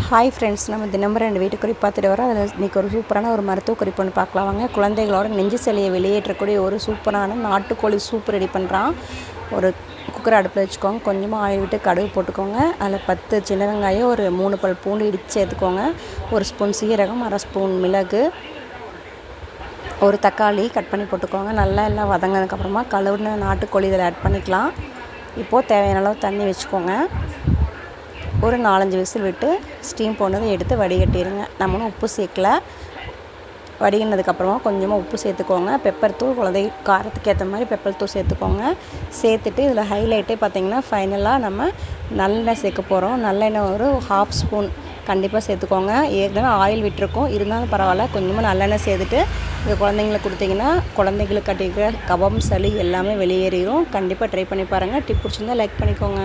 Hi friends நம்ம தினமும் ரெண்டு வீட்டு குறிப்பு பார்த்துட்டு வரோம். அதில் இன்றைக்கி ஒரு சூப்பரான ஒரு மருத்துவ குறிப்பு ஒன்று பார்க்கலாம் வாங்க. குழந்தைகளோட நெஞ்சு சளியை வெளியேற்றக்கூடிய ஒரு சூப்பரான நாட்டுக்கோழி சூப் ரெடி பண்ணுறான் ஒரு குக்கர் அடுப்பில் வச்சுக்கோங்க. கொஞ்சமாக ஆயில் விட்டு கடுகு போட்டுக்கோங்க. அதில் பத்து சின்ன வெங்காயம் ஒரு மூணு பல் பூண்டு இடித்து சேர்த்துக்கோங்க. ஒரு ஸ்பூன் சீரகம் அரை ஸ்பூன் மிளகு ஒரு தக்காளி கட் பண்ணி போட்டுக்கோங்க. நல்லா எல்லாம் வதங்கினதுக்கப்புறமா கழுவுன நாட்டுக்கோழி இதில் ஆட் பண்ணிக்கலாம். இப்போது தேவையான அளவு தண்ணி வச்சுக்கோங்க. ஒரு நாலஞ்சு விசில் விட்டு ஸ்டீம் போனதும் எடுத்து வடிகட்டிடுங்க நம்மளும் உப்பு சேர்க்கல. வடிகினதுக்கப்புறமா கொஞ்சமாக உப்பு சேர்த்துக்கோங்க. பெப்பர் தூள் குழந்தை காரத்துக்கு ஏற்ற மாதிரி பெப்பர் தூள் சேர்த்துக்கோங்க. சேர்த்துட்டு இதில் ஹைலைட்டே பார்த்திங்கன்னா ஃபைனலாக நம்ம நல்லெண்ணெய் சேர்க்க போகிறோம் நல்லெண்ணெய் ஒரு ஹாஃப் ஸ்பூன் கண்டிப்பாக சேர்த்துக்கோங்க. ஏற்கனவே ஆயில் விட்டுருக்கோம். இருந்தாலும் பரவாயில்ல. கொஞ்சமாக நல்லெண்ணெய் சேர்த்துட்டு இது குழந்தைங்களுக்கு கொடுத்தீங்கன்னா குழந்தைங்களுக்கு கட்டிக்கிற கபம் சளி எல்லாமே வெளியேறிடும் கண்டிப்பாக ட்ரை பண்ணி பாருங்கள் டிப் பிடிச்சிருந்தால் லைக் பண்ணிக்கோங்க.